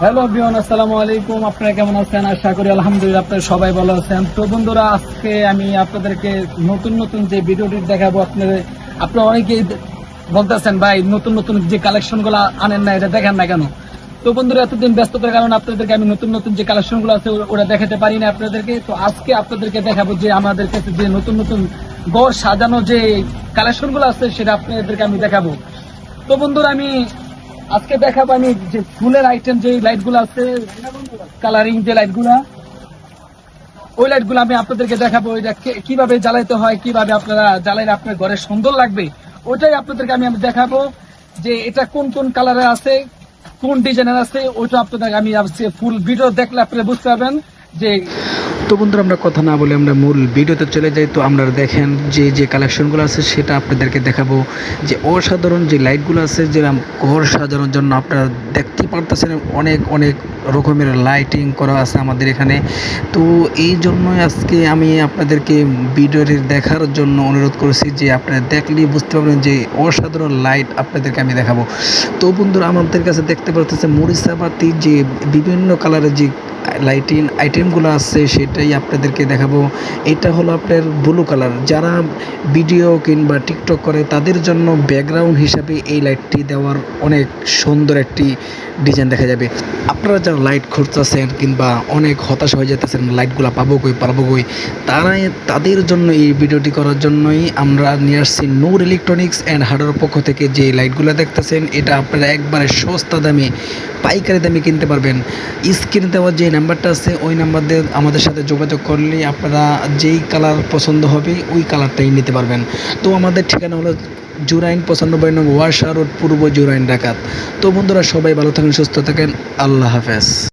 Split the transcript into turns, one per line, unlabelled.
Hello বিয়ন আসসালামু আলাইকুম। আপনারা কেমন আছেন? আশা করি আলহামদুলিল্লাহ আপনারা সবাই ভালো আছেন। তো বন্ধুরা, আজকে আমি আপনাদেরকে নতুন নতুন যে ভিডিওটি দেখাবো, আপনাদের আপনারা অনেকেই বলতেছেন, ভাই, নতুন নতুন যে কালেকশনগুলো আনেন না, এটা দেখেন না কেন? তো বন্ধুরা, এতদিন ব্যস্ততার কারণে আপনাদেরকে আমি নতুন নতুন যে কালেকশনগুলো আছে ওরা দেখাতে পারি না আপনাদেরকে। তো আজকে আপনাদেরকে দেখাবো যে আমাদের কাছে যে নতুন নতুন গড় সাজানো যে কালেকশনগুলো আছে, সেটা আপনাদেরকে আমি দেখাবো। তো বন্ধুরা, আমি আজকে দেখাবো আমি যে ফুলের আইটেম যে লাইটগুলো আছে কালারিং যে লাইটগুলা ওই লাইটগুলো আমি আপনাদেরকে দেখাবো। কীভাবে জ্বালাইতে হয়, কীভাবে আপনারা জ্বালাইলে আপনার ঘরে সুন্দর লাগবে, ওইটাই আপনাদেরকে আমি আমি দেখাবো যে এটা কোন কোন কালারে আছে, কোন ডিজাইনের আছে, ওইটা আপনাদের আমি ফুল ভিডিও দেখলে আপনারা বুঝতে পারবেন যে
তো বন্ধুরা, আমরা কথা না বলে আমরা মূল ভিডিওতে চলে যাই। তো আমরা দেখেন যে যে কালেকশনগুলো আছে, সেটা আপনাদেরকে দেখাবো। যে অসাধারণ যে লাইটগুলো আছে যে আম- ঘর সাজানোর জন্য আপনারা দেখতে পারতেছেন, অনেক অনেক রকমের লাইটিং করা আছে আমাদের এখানে। তো এই জন্যই আজকে আমি আপনাদেরকে ভিডিওটি দেখার জন্য অনুরোধ করেছি যে, আপনারা দেখলেই বুঝতে পারবেন যে, অসাধারণ লাইট আপনাদেরকে আমি দেখাবো। তো বন্ধুরা, আমাদের কাছে দেখতে পারতেছে মরিচাবাতি যে বিভিন্ন কালারের যে লাইটিং আইটেমগুলো আছে, সেটাই আপনাদেরকে দেখাবো। এটা হলো আপনার ব্লু কালার। যারা ভিডিও কিংবা টিকটক করে, তাদের জন্য ব্যাকগ্রাউন্ড হিসাবে এই লাইটটি দেওয়ার অনেক সুন্দর একটি ডিজাইন দেখা যাবে। আপনারা যারা লাইট খুঁজতেছেন কিংবা অনেক হতাশ হয়ে যেতেছেন, লাইটগুলো পাবো কই পাবো কই, তারাই, তাদের জন্য এই ভিডিওটি করার জন্যই আমরা নিয়ে আসছি নূর ইলেকট্রনিক্স অ্যান্ড হার্ডওয়ার পক্ষ থেকে যে লাইটগুলো দেখতেছেন, এটা আপনারা একবারে সস্তা দামে, পাইকারি দামে কিনতে পারবেন। স্ক্রিনে দেওয়া যে নাম্বারটা আছে, ওই নাম্বার দিয়ে আমাদের সাথে যোগাযোগ করলে আপনারা যেই কালার পছন্দ হবে, ওই কালারটাই নিতে পারবেন। তো আমাদের ঠিকানা হলো জুরাইন পঁচানব্বই নং ওয়াশা রোড, পূর্ব জুরাইন ডাকাত তো বন্ধুরা, সবাই ভালো থাকেন, সুস্থ থাকেন। আল্লাহ হাফেজ।